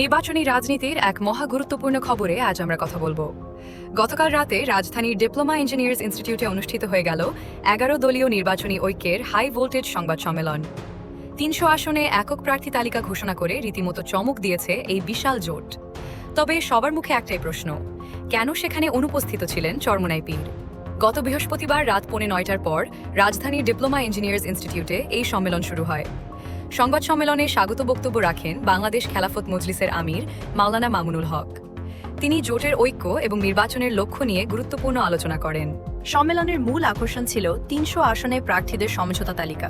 নির্বাচনী রাজনীতির এক মহা গুরুত্বপূর্ণ খবরে আজ আমরা কথা বলব। গতকাল রাতে রাজধানীর ডিপ্লোমা ইঞ্জিনিয়ার্স ইনস্টিটিউটে অনুষ্ঠিত হয়ে গেল এগারো দলীয় নির্বাচনী ঐক্যের হাই ভোল্টেজ সংবাদ সম্মেলন। তিনশো আসনে একক প্রার্থী তালিকা ঘোষণা করে রীতিমতো চমক দিয়েছে এই বিশাল জোট। তবে সবার মুখে একটাই প্রশ্ন, কেন সেখানে অনুপস্থিত ছিলেন চরমনাই পীর? গত বৃহস্পতিবার রাত পৌনে নয়টার পর রাজধানীর ডিপ্লোমা ইঞ্জিনিয়ার্স ইনস্টিটিউটে এই সম্মেলন শুরু হয়। সংবাদ সম্মেলনে স্বাগত বক্তব্য রাখেন বাংলাদেশ খেলাফত মজলিসের আমির মাওলানা মামুনুল হক। তিনি জোটের ঐক্য এবং নির্বাচনের লক্ষ্য নিয়ে গুরুত্বপূর্ণ আলোচনা করেন। সম্মেলনের মূল আকর্ষণ ছিল তিনশো আসনে প্রার্থীদের সমঝোতা তালিকা।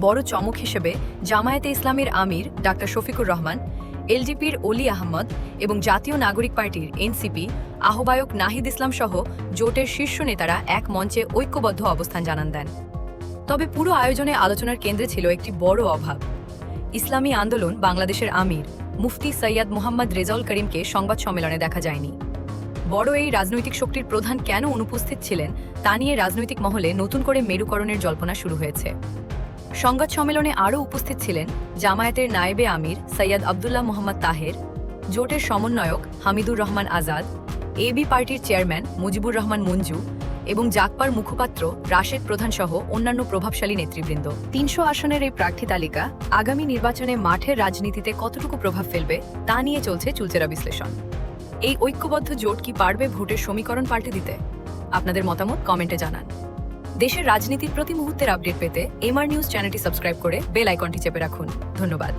বড় চমক হিসেবে জামায়াতে ইসলামের আমির ডাক্তার শফিকুর রহমান, এলডিপির অলি আহমদ এবং জাতীয় নাগরিক পার্টির এনসিপি, আহ্বায়ক নাহিদ ইসলাম সহ জোটের শীর্ষ নেতারা এক মঞ্চে ঐক্যবদ্ধ অবস্থান জানান দেন। তবে পুরো আয়োজনে আলোচনার কেন্দ্রে ছিল একটি বড় অভাব। ইসলামী আন্দোলন বাংলাদেশের আমির, মুফতি সৈয়দ মোহাম্মদ রেজাউল করিমকে সংবাদ সম্মেলনে দেখা যায়নি। বড় এই রাজনৈতিক শক্তির প্রধান কেন অনুপস্থিত ছিলেন, তা নিয়ে রাজনৈতিক মহলে নতুন করে মেরুকরণের জল্পনা শুরু হয়েছে। সংবাদ সম্মেলনে আরও উপস্থিত ছিলেন জামায়াতের নায়েবে আমির সৈয়দ আবদুল্লাহ মোহাম্মদ তাহের, জোটের সমন্বয়ক হামিদুর রহমান আজাদ এবি পার্টির চেয়ারম্যান মুজিবুর রহমান মঞ্জু এবং জাকপার মুখপাত্র, রাশেদ প্রধান সহ অন্যান্য প্রভাবশালী নেতৃবৃন্দ। তিনশো আসনের এই প্রার্থী তালিকা আগামী নির্বাচনে মাঠের রাজনীতিতে কতটুকু প্রভাব ফেলবে, তা নিয়ে চলছে চুলচেরা বিশ্লেষণ। এই ঐক্যবদ্ধ জোট কি পারবে ভোটের সমীকরণ পাল্টে দিতে? আপনাদের মতামত কমেন্টে জানান। দেশের রাজনীতির প্রতি মুহূর্তের আপডেট পেতে এমআর নিউজ চ্যানেলটি সাবস্ক্রাইব করে বেল আইকনটি চেপে রাখুন। ধন্যবাদ।